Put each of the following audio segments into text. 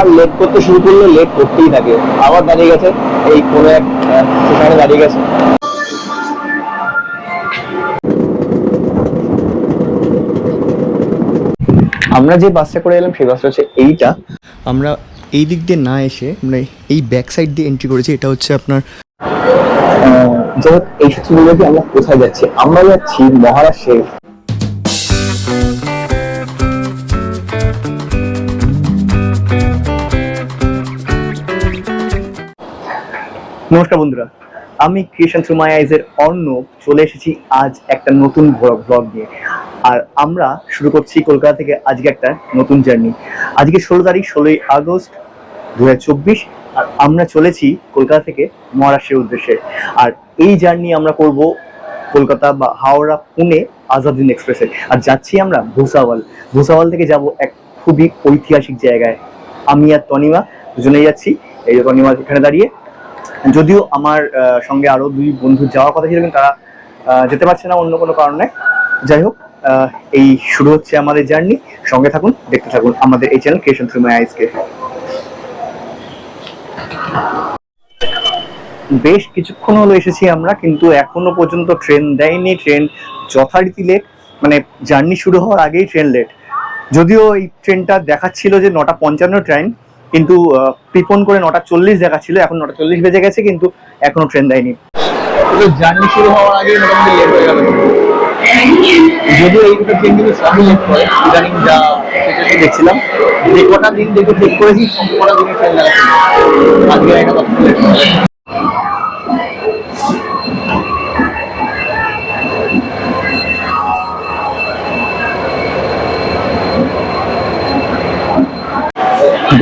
আবার লেট করতে শুরু করলে লেট করতেই থাকে। আবার দাঁড়িয়ে গেছে এই কোনো এক সেখানে দাঁড়িয়ে গেছে। আমরা যে বাসটা করে এলাম সেই বাসটা হচ্ছে এইটা। আমরা এই দিক দিয়ে না এসে আমরা এই ব্যাক সাইড দিয়ে এন্ট্রি করেছি এটা হচ্ছে আপনার যাই হোক এই সূত্র বলে আমরা কোথায় যাচ্ছি? আমরা যাচ্ছি মহারাষ্ট্রে। নমস্কার বন্ধুরা, আমি ক্রিয়েশন থ্রু মাই আইজের অর্ণব চলে এসেছি আজ একটা নতুন ব্লগ নিয়ে। আর আমরা শুরু করছি কলকাতা থেকে আজকে একটা নতুন জার্নি। আজকে ষোলো তারিখ, ষোলোই আগস্ট দু হাজার চব্বিশ, আর আমরা চলেছি কলকাতা থেকে মহারাষ্ট্রের উদ্দেশ্যে। আর এই জার্নি আমরা করব কলকাতা বা হাওড়া, পুনে আজাদিন এক্সপ্রেসে। আর যাচ্ছি আমরা ভুসাওয়াল। ভুসাওয়াল থেকে যাব এক খুবই ঐতিহাসিক জায়গায়। আমি আর তনিমা, দুজনেই যাচ্ছি। এই যে তনিমা এখানে দাঁড়িয়ে। যদিও আমার সঙ্গে আরও দুই বন্ধু যাওয়ার কথা ছিল, কিন্তু তারা যেতে পারছে না অন্য কোনো কারণে। যাই হোক এই শুরু হচ্ছে আমাদের জার্নি। সঙ্গে থাকুন, দেখতে থাকুন আমাদের এই চ্যানেল ক্রিয়েশন থ্রু মাই আইসকে বেশ কিছুক্ষণ হলো এসেছি আমরা, কিন্তু এখনও পর্যন্ত ট্রেন দেয়নি। ট্রেন যথারীতি লেট মানে জার্নি শুরু হওয়ার আগেই ট্রেন লেট যদিও এই ট্রেনটা দেখাচ্ছিল যে নটা পঞ্চান্ন ট্রেন কিন্তু প্রিপন করে নটা চল্লিশ দেখাচ্ছিল এখন নটা চল্লিশ বেজে গেছে, কিন্তু এখনও ট্রেন দেয়নি। জার্নি শুরু হওয়ার আগে মোটামুটি লেট হয়ে গেল। যদিও এই দুটো ট্রেন কিন্তু সবই লেট হয়, ইদানিং যা দেখছিলাম। যে কটা দিন দেখে ঠিক করেছি কটা দিনে ট্রেন আজকে কথা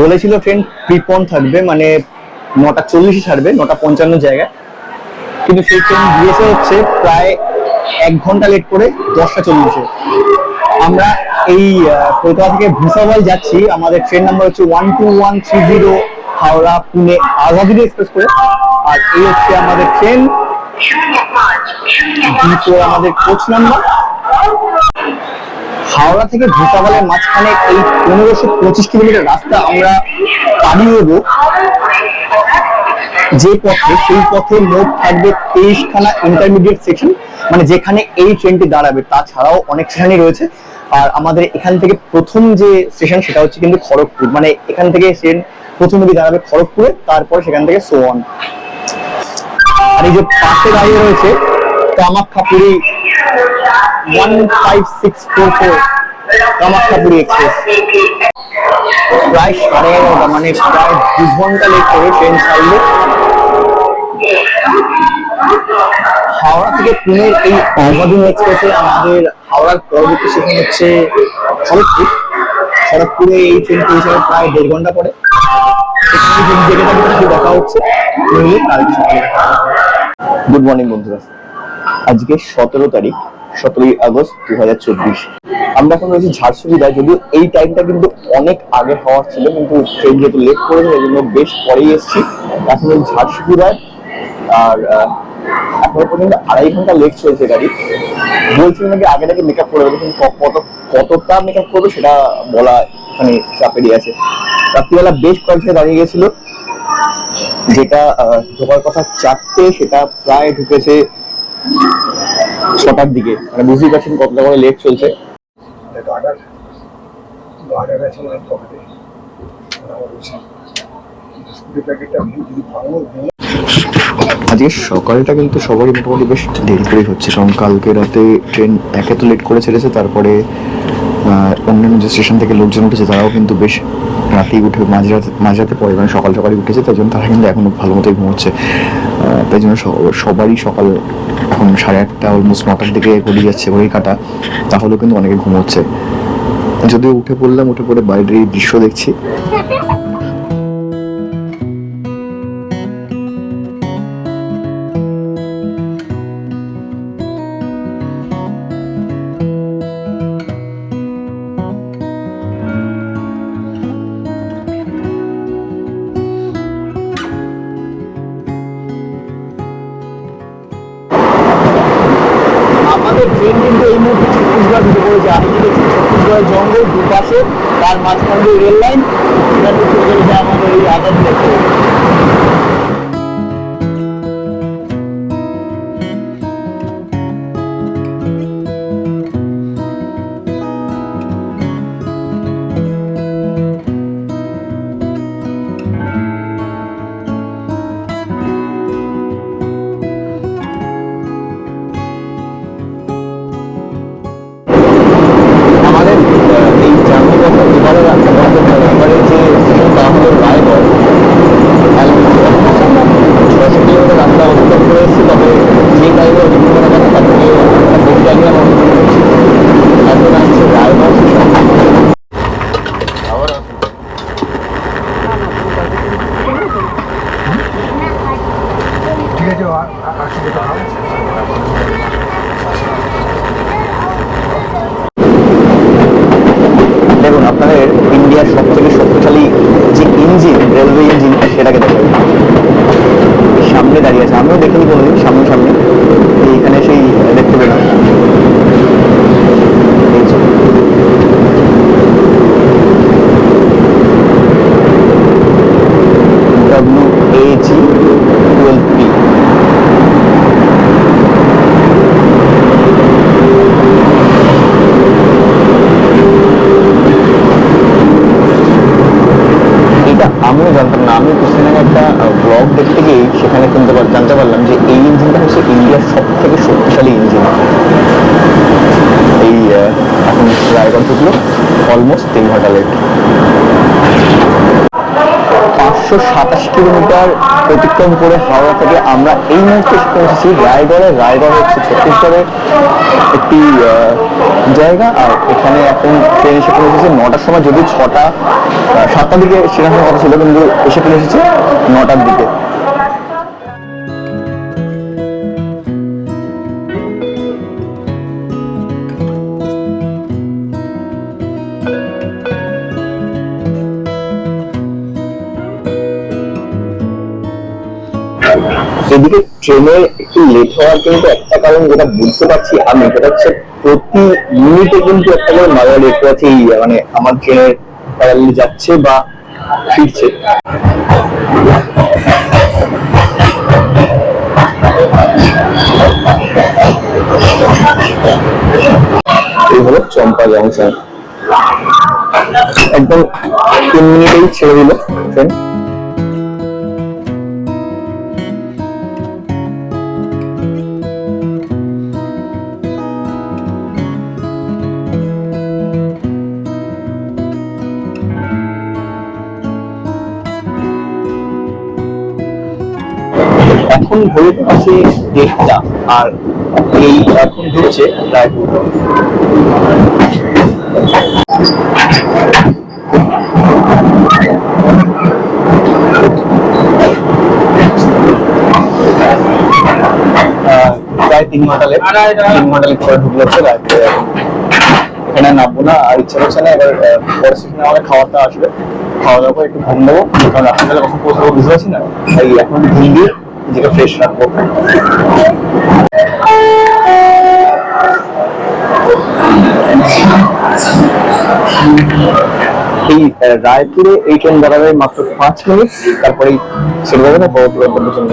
বলেছিল ট্রেন প্রিপন থাকবে মানে নটা চল্লিশে ছাড়বে নটা পঞ্চান্ন জায়গায়। কিন্তু সেই ট্রেন দিয়েছে হচ্ছে প্রায় এক ঘণ্টা লেট করে দশটা চল্লিশে। আমরা এই কলকাতা থেকে ভুসাওয়াল যাচ্ছি আমাদের ট্রেন নাম্বার হচ্ছে one two one three zero Howrah Pune Azad Hind express করে। আর এই হচ্ছে আমাদের ট্রেন আমাদের কোচ নাম্বার হাওড়া থেকে ভুসাওয়ালের মাঝখানে এই পনেরোশো পঁচিশ কিলোমিটার রাস্তা আমরা পাড়ি দেবো যে পথে, সেই পথে মোট থাকবে তেইশখানা ইন্টারমিডিয়েট সেকশন মানে যেখানে এই ট্রেনটি দাঁড়াবে। তাছাড়াও অনেক স্টেশনই রয়েছে। আর আমাদের এখান থেকে প্রথম যে স্টেশন সেটা হচ্ছে কিন্তু খড়গপুর। মানে এখান থেকে ট্রেন প্রথম দিকে দাঁড়াবে খড়গপুরে, তারপর সেখান থেকে সোয়ান। আর এই যে পাশে দাঁড়িয়ে রয়েছে Kamakhyapuri one five six four four Kamakhyapuri express প্রায় সাড়ে এগারোটা মানে প্রায় দু ঘণ্টা লেট করে ট্রেন ছাড়লো। হাওড়া থেকে পুনের এই অবাধন এক্সপ্রেসে আমাদের হাওড়ার পরবর্তী স্টেশন হচ্ছে খড়গপুর। খড়গপুরে এই ট্রেন পৌঁছাবে প্রায় দেড় ঘণ্টা পরে। সেখানে যদি জেগে থাকবে দেখা হচ্ছে। গুড মর্নিং বন্ধুরা। আজকে সতেরো তারিখ, সতেরোই আগস্ট দু হাজার চব্বিশ। আমরা এখন রয়েছি ঝাড়সুবিধায় যদিও এই টাইমটা কিন্তু অনেক আগে হওয়ার ছিল, কিন্তু ট্রেন যেহেতু লেট করেছে এই জন্য বেশ পরেই এসেছি। এখন এই ঝাড়সুবিধায় আর এখনও পর্যন্ত আড়াই ঘণ্টা লেট চলছে গাড়ি। বলছিলাম নাকি আগে থেকে মেকআপ করে দেবে, কিন্তু কত, কতটা মেকআপ করবে সেটা বলা এখানে চাপেরই আছে। রাত্রিবেলা বেশ কয়েকটা দাঁড়িয়ে গেছিল, যেটা ঢোকার কথা চারটে, সেটা প্রায় ঢুকেছে ছটার দিকে। মানে বুঝতেই পারছেন কতটা করে লেট চলছে। আজকে সকালটা কিন্তু সবারই মোটামুটি বেশ দেরি করেই হচ্ছে। কারণ কালকে রাতে ট্রেন একে তো লেট করে ছেড়েছে, তারপরে অন্যান্য যে স্টেশন থেকে লোকজন উঠেছে, তারাও কিন্তু বেশ রাতেই উঠে মাঝরাতে মাঝরাতে পরে মানে সকাল সকালই উঠেছে, তাই জন্য তারা কিন্তু এখনও ভালো মতোই ঘুমোচ্ছে। তাই জন্য সবারই সকাল এখন সাড়ে আটটা অলমোস্ট নটার দিকে গড়িয়ে যাচ্ছে ঘড়ি কাটা। তাহলেও কিন্তু অনেকে ঘুমোচ্ছে। যদিও উঠে পড়লাম, উঠে পড়ে বাইরের দৃশ্য দেখছি। মাঝখান দিয়ে রেল লাইন এটা ঢুকে একটা ব্লগ দেখতে গিয়ে সেখানে কিন্তু জানতে পারলাম যে এই ইঞ্জিনটা হচ্ছে ইন্ডিয়ার সব থেকে শক্তিশালী ইঞ্জিন। এই এখন রায়গড় ঢুকলো অলমোস্ট তিন ঘণ্টা লেট পাঁচশো সাতাশ কিলোমিটার অতিক্রম করে হাওড়া থেকে আমরা এই মুহূর্তে পৌঁছেছি রায়গড়ে। রায়গড় হচ্ছে ছত্তিশগড়ের একটি জায়গা আর এখানে এখন ট্রেন এসে পৌঁছেছে নটার সময় যদি ছটা সাতটার দিকে সেখানে কথা ছিল, কিন্তু এসে পৌঁছেছে নটার দিকে। এদিকে ট্রেনের একটু লেট হওয়ার কিন্তু একটা কারণ যেটা বুঝতে পারছি আমি, সেটা হচ্ছে প্রতি মিনিটে কিন্তু একটা করে দেখতে পাচ্ছি এই মানে আমার ট্রেনের যাচ্ছে বা ফিরছে। এই হলো চম্পা জংশন। একদম তিন মিনিটেই ছেড়ে দিল ট্রেন। এখন ঘড়িতে আছে দেড়টা আর এই এখন আহ, প্রায় এখানে নামবো না আর ইচ্ছা না এবার সেখানে আমাদের আসবে। খাওয়া দাওয়া করে একটু ঘুম দেবো কারণ রাত্রিবেলা কখন পৌঁছাবো বুঝতে পারছি না। তাই এখন ঘুম দিয়ে নিজেকে ফ্রেশ রাখব এই রায়পুরে এই ট্রেন দাঁড়াবে মাত্র পাঁচ মিনিট তারপরে চলে যাবে না বড় গন্তব্যের জন্য।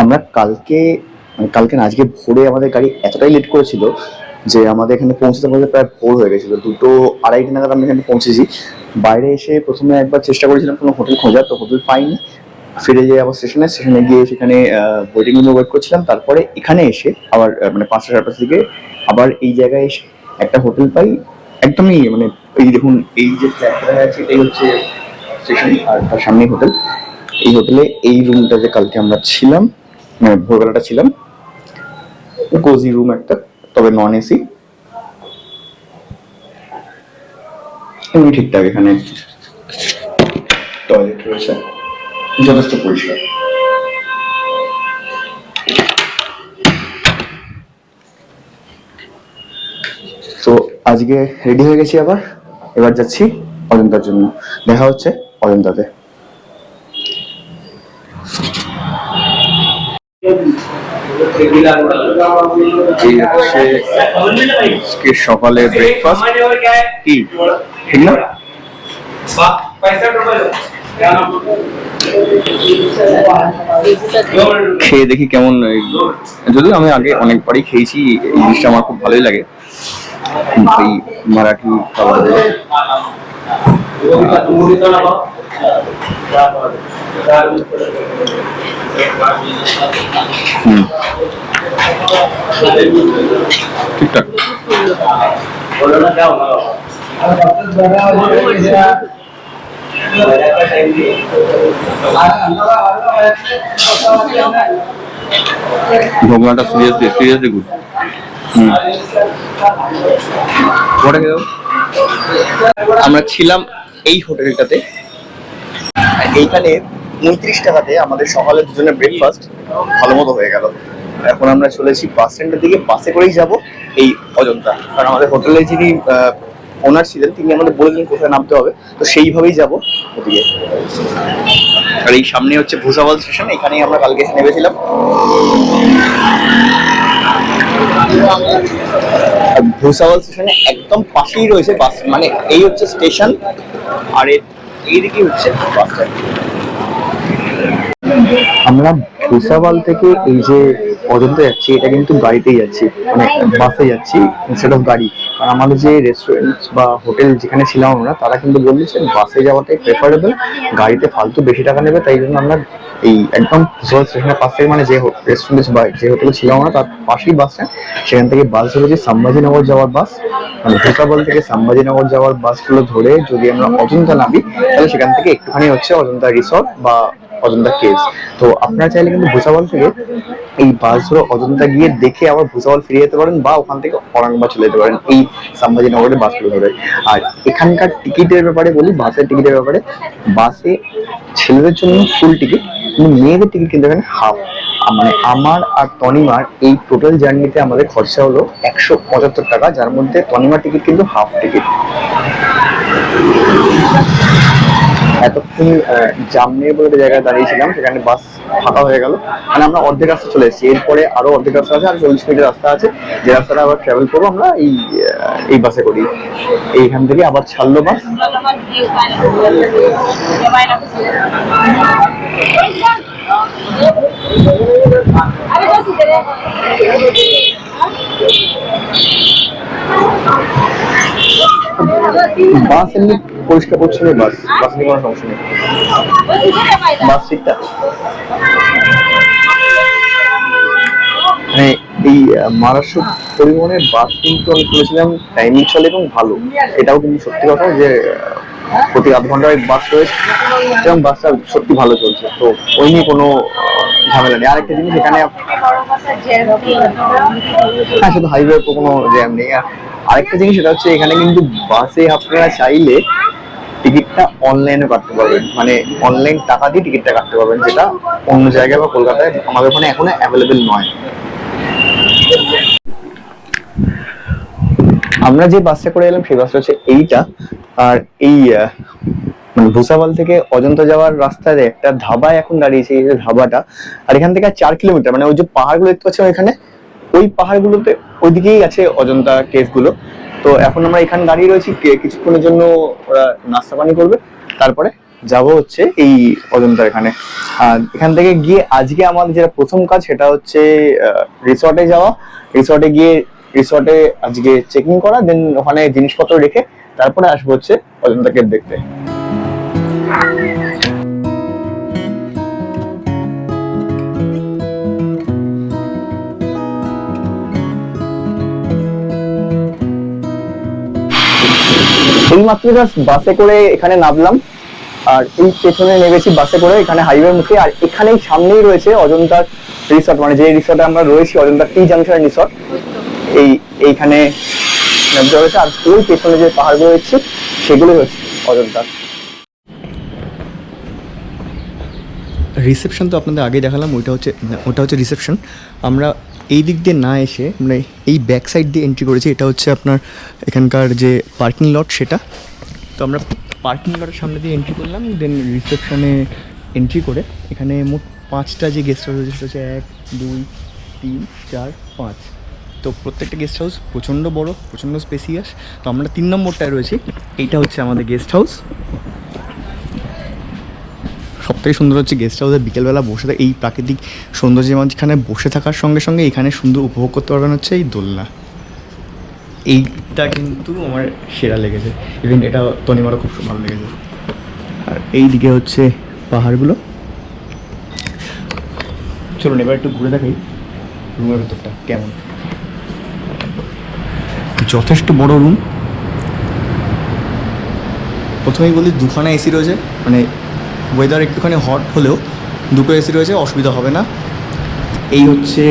আমরা কালকে মানে কালকে না, আজকে ভোরে আমাদের গাড়ি এতটাই লেট করেছিল যে আমাদের এখানে পৌঁছতে পৌঁছতে প্রায় ভোর হয়ে গেছিল। দুটো আড়াইটে নাগাদ আমরা এখানে পৌঁছেছি। বাইরে এসে প্রথমে একবার চেষ্টা করেছিলাম কোনো হোটেল খোঁজার, তো হোটেল পাইনি। ফিরে যাই আবার স্টেশনে স্টেশনে গিয়ে সেখানে ওয়েটিং রুমে ওয়েট করছিলাম। তারপরে এখানে এসে আবার মানে পাঁচটা সাড়ে পাঁচটার দিকে আবার এই জায়গায় এসে একটা হোটেল পাই। একদমই মানে এই দেখুন, এই যে ফ্ল্যাটটা যাচ্ছে এটাই হচ্ছে স্টেশন আর তার সামনেই হোটেল। এই হোটেলে এই রুমটা যে কালকে আমরা ছিলাম ভোরবেলাটা ছিলাম। কোজি রুম একটা, তবে নন এসি এমনি ঠিকঠাক এখানে। টয়লেট রয়েছে। যথেষ্ট পরিষ্কার। তো আজকে রেডি হয়ে গেছি আবার। এবার যাচ্ছি অজন্তার জন্য। দেখা হচ্ছে অজন্তাতে। আজকে সকালে ব্রেকফাস্ট কি? ঠিক না? খেয়ে দেখি কেমন যদিও আমি আগে অনেকবারই খেয়েছি, এই জিনিসটা আমার খুব ভালোই লাগে। এই মারাঠি খাবার ঠিকঠাক ভোগনাটা সিরিয়াসলি সিরিয়াসলি গুড আমরা ছিলাম এই হোটেলটাতে। এইখানে উনত্রিশ টাকাতে আমাদের সকালে দুজনের ব্রেকফাস্ট ভালো মতো হয়ে গেল। এখন আমরা চলেছি বাস স্ট্যান্ডের দিকে। বাসে করেই যাব এই অজন্তা। কারণ আমাদের হোটেলে যিনি ওনার ছিলেন, তিনি আমাদের বলেছেন কোথায় নামতে হবে। তো সেইভাবেই যাব ওদিকে। আর এই সামনে হচ্ছে ভুসাওয়াল স্টেশন এখানেই আমরা কালকে এসে নেমেছিলাম। ভুসাওয়াল স্টেশনে একদম পাশেই রয়েছে বাস মানে এই হচ্ছে স্টেশন আর এইদিকে হচ্ছে আমরা ভুসাওয়াল থেকে এই যে অযোধ্যা যাচ্ছি, এটা কিন্তু গাড়িতেই যাচ্ছি মানে বাসে যাচ্ছি ইনস্টেড অফ গাড়ি। কারণ আমাদের যে রেস্টুরেন্ট বা হোটেল যেখানে ছিলাম আমরা, তারা কিন্তু বলছে বাসে যাওয়াটাই প্রেফারেবল গাড়িতে ফালতু বেশি টাকা নেবে, তাই জন্য আমরা এই একদম কিশোর স্টেশনের পাশ থেকে মানে যে রেস্টুরেন্ট বা যে হোটেল ছিল আমরা, তার পাশেই বাস স্ট্যান্ড সেখান থেকে বাস ধরেছি সাম্বাজিনগর যাওয়ার বাস মানে ভুসাবল থেকে সাম্বাজিনগর যাওয়ার বাসগুলো ধরে যদি আমরা অজন্তা নামি, তাহলে সেখান থেকে একটুখানি হচ্ছে অজন্তা রিসর্ট বা অজন্তা কেস তো আপনারা চাইলে কিন্তু ভুসাবল থেকে এই বাস ধরে অজন্তা গিয়ে দেখে আবার ভুসাবল ফিরে যেতে পারেন বা ওখান থেকে অরাংবা চলে যেতে পারেন। এই সাম্বাজিনগরের বাসগুলো ধরে। আর এখানকার টিকিটের ব্যাপারে বলি বাসের টিকিটের ব্যাপারে। বাসে ছেলেদের জন্য ফুল টিকিট কিন্তু মেয়েদের টিকিট কিনতে পারেন হাফ মানে আমার আর তনিমার এই টোটাল জার্নিতে আমাদের খরচা হলো একশো পঁচাত্তর টাকা, যার মধ্যে তনিমার টিকিট কিন্তু হাফ টিকিট এতক্ষণ জাম নিয়ে বলে জায়গায় দাঁড়িয়েছিলাম সেখানে বাস ফাঁকা হয়ে গেল। মানে আমরা অর্ধেক রাস্তা চলে এসেছি। এরপরে আরও অর্ধেক রাস্তা আছে আর চল্লিশ মিনিটের রাস্তা আছে। যে রাস্তাটা আবার ট্রাভেল করব আমরা এই এই বাসে করি। এইখান থেকে আবার ছাড়লো বাস বাস এমনি পরিষ্কার পরিচ্ছন্ন বাস বাস নিয়ে কোনো সমস্যা নেই। বাস ঠিকঠাক মানে এই মহারাষ্ট্র পরিবহনে বাস কিন্তু আমি শুনেছিলাম টাইমিং চলে এবং ভালো। এটাও কিন্তু সত্যি কথা যে প্রতি আধ ঘন্টায় বাস রয়েছে এবং বাসটা সত্যি ভালো চলছে। তো ওই নিয়ে কোনো ঝামেলা নেই। আরেকটা জিনিস এখানে হ্যাঁ শুধু হাইওয়ে কোনো জ্যাম নেই। আরেকটা জিনিস সেটা হচ্ছে এখানে কিন্তু বাসে আপনারা চাইলে টিকিটটা অনলাইনে কাটতে পারবেন। মানে অনলাইন টাকা দিয়ে টিকিটটা কাটতে পারবেন, যেটা অন্য জায়গায় বা কলকাতায় আমাদের ওখানে এখনও অ্যাভেলেবেল নয়। আমরা যে বাসটা করে এলাম, সেই বাসটা হচ্ছে এইটা। আর এই মানে ভুসাওয়াল থেকে অজন্তা যাওয়ার রাস্তায় একটা ধাবায় এখন দাঁড়িয়েছে, এই ধাবাটা। আর এখান থেকে চার কিলোমিটার মানে ওই যে পাহাড়গুলো দেখতে পাচ্ছেন এখানে ওই পাহাড়গুলোতে ওইদিকেই আছে অজন্তা কেভগুলো। তো এখন আমরা এখানে দাঁড়িয়ে রয়েছি। কিছুক্ষণের জন্য ওরা নাস্তা পানি করবে। তারপরে যাব হচ্ছে এই অজন্তা এখানে। আর এখান থেকে গিয়ে আজকে আমাদের যেটা প্রথম কাজ সেটা হচ্ছে রিসর্টে যাওয়া। রিসর্টে গিয়ে, রিসর্টে আজকে চেকিং করা দেন ওখানে জিনিসপত্র রেখে তারপরে আসব হচ্ছে অজন্তা কেভ দেখতে। এই মাত্র জাস্ট বাসে করে এখানে নামলাম। আর এই পেছনে নেমেছি বাসে করে এখানে হাইওয়ে মুখে। আর এখানেই সামনেই রয়েছে অজন্তার রিসর্ট মানে যে রিসর্টে আমরা রয়েছি, অজন্তার টি জাংশন রিসর্ট এই, এইখানে নামতে রয়েছে। আর ওই পেছনে যে পাহাড়গুলো রয়েছে সেগুলোই হচ্ছে অজন্তার। রিসেপশন তো আপনাদের আগে দেখালাম, ওইটা হচ্ছে, ওটা হচ্ছে রিসেপশন আমরা এই দিক দিয়ে না এসে আমরা এই ব্যাক সাইড দিয়ে এন্ট্রি করেছি, এটা হচ্ছে আপনার এখানকার যে পার্কিং লট সেটা। তো আমরা পার্কিং লটের সামনে দিয়ে এন্ট্রি করলাম দেন রিসেপশনে এন্ট্রি করে এখানে মোট পাঁচটা যে গেস্ট হাউস রয়েছে হচ্ছে এক, দুই, তিন, চার, পাঁচ। তো প্রত্যেকটা গেস্ট হাউস প্রচণ্ড বড়, প্রচণ্ড স্পেসিয়াস তো আমরা তিন নম্বরটায় রয়েছি, এইটা হচ্ছে আমাদের গেস্ট হাউস সবথেকে সুন্দর হচ্ছে গেস্ট হাউসে বিকেলবেলা বসে থাকা, এই প্রাকৃতিক সৌন্দর্যের মাঝখানে বসে থাকার সঙ্গে সঙ্গে এখানে সুন্দর উপভোগ করতে পারবেন হচ্ছে এই দোলনা। এইটা কিন্তু আমার সেরা লেগেছে। ইভেন এটা তনিমারও খুব ভালো লেগেছে। আর এই দিকে হচ্ছে পাহাড়গুলো। চলুন, এবার একটু ঘুরে দেখাই রুমের ভেতরটা কেমন। যথেষ্ট বড় রুম প্রথমেই বলি, দুখানা এসি রয়েছে। মানে ওয়েদার একটুখানি হট হলেও দুটো এসি রয়েছে, অসুবিধা হবে না। এই হচ্ছে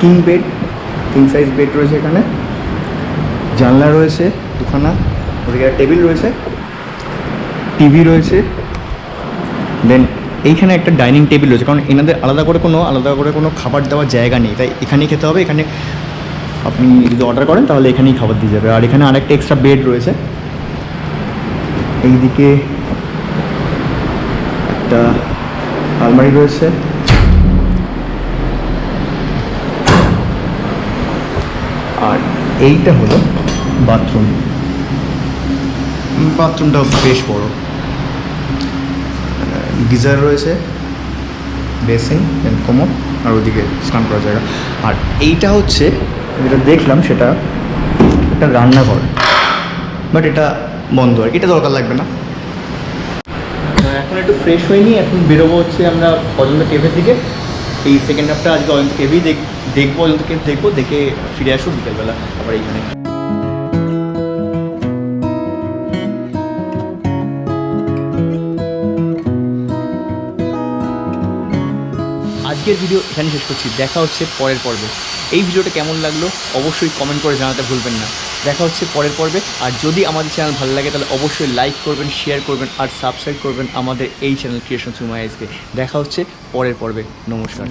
king bed king size bed রয়েছে এখানে। জানলা রয়েছে দুখানা, ওদিকে টেবিল রয়েছে টিভি রয়েছে। দেন এইখানে একটা ডাইনিং টেবিল রয়েছে, কারণ এনাদের আলাদা করে কোনো, আলাদা করে কোনো খাবার দেওয়ার জায়গা নেই। তাই এখানেই খেতে হবে, এখানে আপনি যদি অর্ডার করেন, তাহলে এখানেই খাবার দিয়ে যাবে। আর এখানে আরেকটা এক্সট্রা বেড রয়েছে। এইদিকে একটা আলমারি রয়েছে। আর এইটা হলো বাথরুম। বাথরুমটা বেশ বড়। গিজার রয়েছে বেসিন কোমর আর ওদিকে স্নান করার জায়গা। আর এইটা হচ্ছে যেটা দেখলাম সেটা একটা রান্নাঘর বাট এটা বন্ধ। আর এটা দরকার লাগবে না। ফ্রেশ হয়নি, এখন বেরোবো হচ্ছে আমরা অজন্ত কেভের দিকে। এই সেকেন্ড হাফটা আজকে অজন্ত কেভেই দেখ, দেখব, অজন্ত কেভ দেখব, দেখে ফিরে আসব বিকেলবেলা আবার এইখানে। আজকের ভিডিও এখানে শেষ করছি। দেখা হচ্ছে পরের পর্বে। এই ভিডিওটা কেমন লাগল অবশ্যই কমেন্ট করে জানাতে ভুলবেন না। দেখা হচ্ছে পরের পর্বে। আর যদি আমাদের চ্যানেল ভালো লাগে, তাহলে অবশ্যই লাইক করবেন শেয়ার করবেন আর সাবস্ক্রাইব করবেন আমাদের এই চ্যানেল ক্রিয়েশন সুমাইজকে দেখা হচ্ছে পরের পর্বে। নমস্কার।